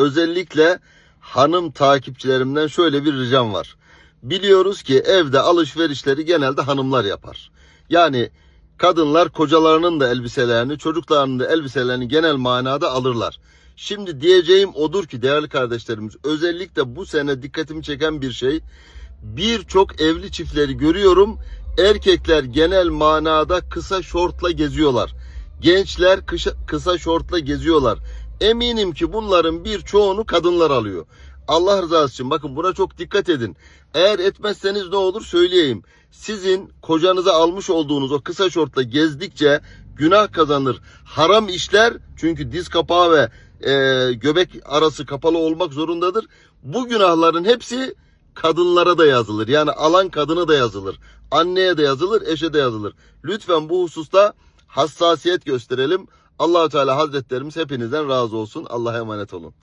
özellikle hanım takipçilerimden şöyle bir ricam var. Biliyoruz ki evde alışverişleri genelde hanımlar yapar. Yani kadınlar kocalarının da elbiselerini, çocuklarının da elbiselerini genel manada alırlar. Şimdi diyeceğim odur ki değerli kardeşlerimiz özellikle bu sene dikkatimi çeken bir şey birçok evli çiftleri görüyorum. Erkekler genel manada kısa şortla geziyorlar. Gençler kısa, kısa şortla geziyorlar. Eminim ki bunların birçoğunu kadınlar alıyor. Allah rızası için bakın buna çok dikkat edin. Eğer etmezseniz ne olur söyleyeyim. Sizin kocanıza almış olduğunuz o kısa şortla gezdikçe günah kazanır. Haram işler çünkü diz kapağı ve e, göbek arası kapalı olmak zorundadır. Bu günahların hepsi kadınlara da yazılır. Yani alan kadına da yazılır. Anneye de yazılır, eşe de yazılır. Lütfen bu hususta hassasiyet gösterelim. Allahu Teala Hazretlerimiz hepinizden razı olsun. Allah'a emanet olun.